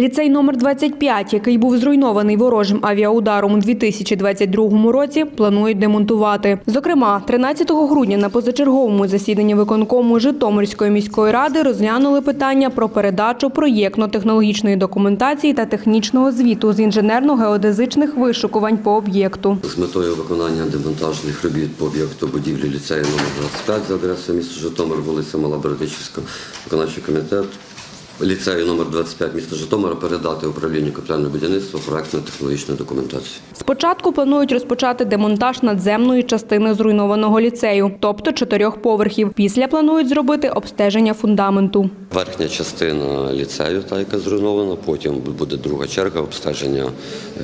Ліцей номер 25, який був зруйнований ворожим авіаударом у 2022 році, планують демонтувати. Зокрема, 13 грудня на позачерговому засіданні виконкому Житомирської міської ради розглянули питання про передачу проєктно-технологічної документації та технічного звіту з інженерно-геодезичних вишукувань по об'єкту. З метою виконання демонтажних робіт по об'єкту будівлі ліцею номер 25 за адресою міста Житомир, вулиця Мала Бердичівська, виконавчий комітет ліцею номер 25 міста Житомира передати управлінню капітального будівництва проектно-технологічну документацію. Спочатку планують розпочати демонтаж надземної частини зруйнованого ліцею, тобто чотирьох поверхів. Після планують зробити обстеження фундаменту. Верхня частина ліцею, та яка зруйнована, потім буде друга черга обстеження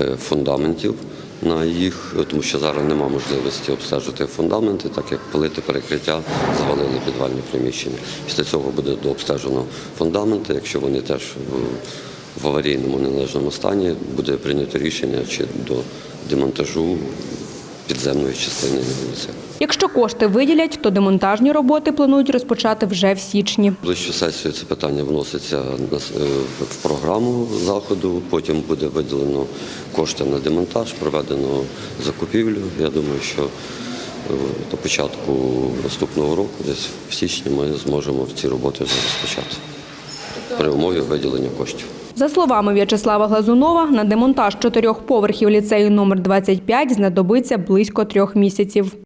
е, фундаментів на їх, тому що зараз немає можливості обстежити фундаменти, так як плити перекриття завалили підвальні приміщення. Після цього буде дообстежено фундаменти. Якщо вони теж в- в аварійному неналежному стані, буде прийнято рішення чи до демонтажу підземної частини ліцею. Якщо кошти виділять, то демонтажні роботи планують розпочати вже в січні. Ближчу сесію це питання вноситься е, в програму заходу. Потім буде виділено кошти на демонтаж, проведено закупівлю. Я думаю, що е, до початку наступного року, десь в січні, ми зможемо ці роботи вже розпочати при умові виділення коштів. За словами В'ячеслава Глазунова, на демонтаж чотирьох поверхів ліцею номер 25 знадобиться близько трьох місяців.